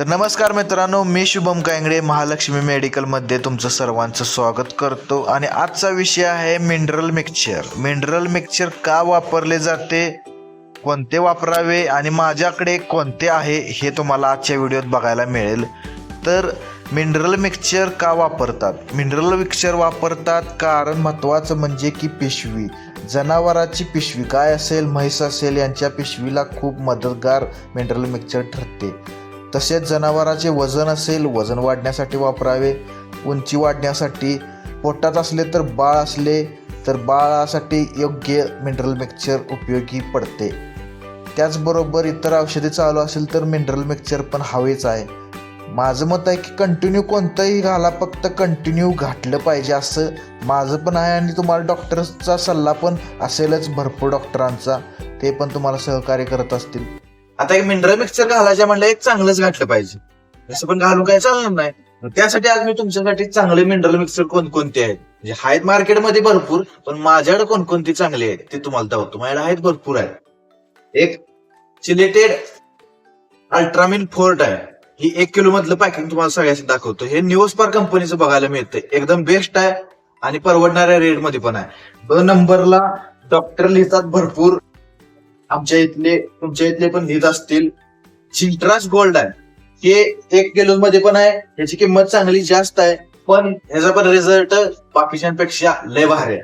तर नमस्कार मित्रांनो मी शुभम कांगडे महालक्ष्मी मेडिकलमध्ये तुमचं सर्वांचं स्वागत करतो. आणि आजचा विषय आहे मिनरल मिक्सचर मिनरल मिक्सचर का वापरले जाते? कोणते वापरावे? आणि माझ्याकडे कोणते आहे? हे तुम्हाला आजच्या व्हिडिओत बघायला मिळेल. तर मिनरल मिक्सचर का वापरतात? मिनरल मिक्सचर वापरतात कारण महत्त्वाचं म्हणजे की पिशवी. जनावराची पिशवी काय असेल म्हैस असेल यांच्या पिशवीला खूप मदतगार मिनरल मिक्सचर ठरते. तसेच जनावराचे वजन असेल वजन वाढण्यासाठी वापरावे. उंची वाढण्यासाठी पोटात असले तर बाळ असले तर बाळासाठी योग्य मिनरल मिक्सचर उपयोगी पडते. त्याचबरोबर इतर औषधे चालू असेल तर मिनरल मिक्सचर पण हवेच आहे. माझं मत आहे की कंटिन्यू कोणतंही घाला फक्त कंटिन्यू घातलं पाहिजे असं माझं पण आहे आणि तुम्हाला डॉक्टरचा सल्ला पण असेलच भरपूर डॉक्टरांचा ते पण तुम्हाला सहकार्य करत असतील. आता एक मिनरल मिक्सर घालायचं म्हणलं एक चांगलंच घातलं पाहिजे. तसं पण घालून काय चालणार नाही. त्यासाठी आज मी तुमच्यासाठी चांगले मिनरल मिक्सर कोणकोणते आहेत? म्हणजे आहेत मार्केटमध्ये भरपूर पण माझ्याकडे कोणकोणती चांगली आहेत ते तुम्हाला दाखवतो. माझ्याकडे आहेत भरपूर आहेत. एक चिलेटेड अल्ट्रामिन फोर्ट आहे. ही एक किलो मधलं पॅकिंग तुम्हाला सगळ्याशी दाखवतो. हे न्यूस्पार कंपनीचं बघायला मिळतंय. एकदम बेस्ट आहे आणि परवडणाऱ्या रेटमध्ये पण आहे. दोन नंबरला डॉक्टर लिहितात भरपूर. आमच्या इथले तुमच्या इथले पण घेत असतील. चिंट्रास गोल्ड आहे. हे एक किलो मध्ये पण आहे याची किंमत चांगली जास्त आहे पण ह्याचा पण रिझल्ट बाकीच्यांपेक्षा लय भारी आहे.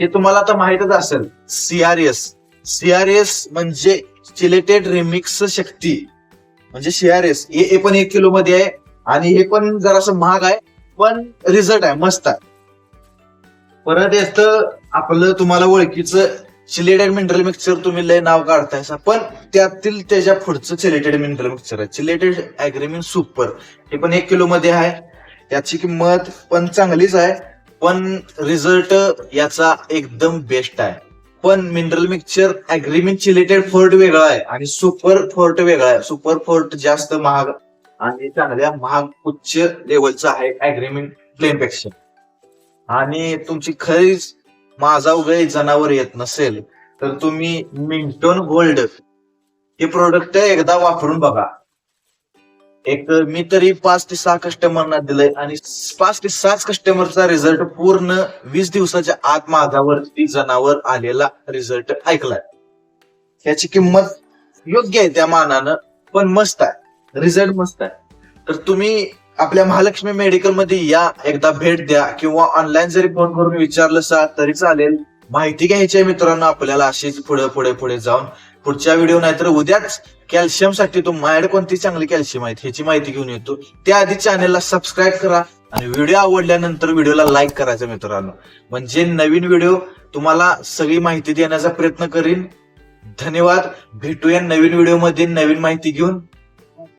हे तुम्हाला आता माहितच असेल सीआरएस सीआरएस म्हणजे चिलेटेड रिमिक्स शक्ती. म्हणजे सीआरएस हे पण एक किलो मध्ये आहे आणि हे पण जरासं महाग आहे पण रिझल्ट आहे मस्त आहे. परत येतं आपलं तुम्हाला ओळखीचं चिलेटेड मिनरल मिक्सचर तुम्ही लय नाव काढतायसा पण त्यातील त्याच्या पुढचं चिलेटेड मिनरल मिक्सचर आहे. चिलेटेड अॅग्रीमिन सुपर हे पण एक किलो मध्ये आहे. याची किंमत पण चांगलीच आहे पण रिझल्ट याचा एकदम बेस्ट आहे. पण mineral mixture Agrimin chelated forte वेगळा आहे आणि सुपर फोर्ट वेगळा आहे. सुपर फोर्ट जास्त महाग आणि चांगल्या महाग उच्च लेवलचा आहे अॅग्रीमिन प्लेन पेक्षा आणि तुमची खरीच माझा उगळे जनावर येत नसेल तर तुम्ही मिंटोन गोल्ड हे प्रोडक्ट एकदा वापरून बघा. एक मी तरी पाच ते सहा कस्टमरना दिलंय आणि पाच ते सहाच कस्टमरचा रिझल्ट पूर्ण वीस दिवसाच्या आत माझ्यावरती जनावर आलेला रिझल्ट ऐकलाय. त्याची किंमत योग्य आहे त्या मानानं पण मस्त आहे. रिझल्ट मस्त आहे. तर तुम्ही आपल्या महालक्ष्मी मेडिकलमध्ये या एकदा भेट द्या किंवा ऑनलाईन जरी फोन करून विचारलं सा तरी चालेल. माहिती घ्यायची आहे मित्रांनो आपल्याला अशीच पुढे पुढे पुढे जाऊन. पुढच्या व्हिडिओ नाहीतर उद्याच कॅल्शियमसाठी माझ्याकडे कोणती चांगली कॅल्शियम आहे ह्याची माहिती घेऊन येतो. त्याआधी चॅनेलला सबस्क्राईब करा आणि व्हिडिओ आवडल्यानंतर व्हिडिओला लाईक करायचा मित्रांनो. म्हणजे नवीन व्हिडिओ तुम्हाला सगळी माहिती देण्याचा प्रयत्न करीन. धन्यवाद. भेटूया नवीन व्हिडिओमध्ये नवीन माहिती घेऊन.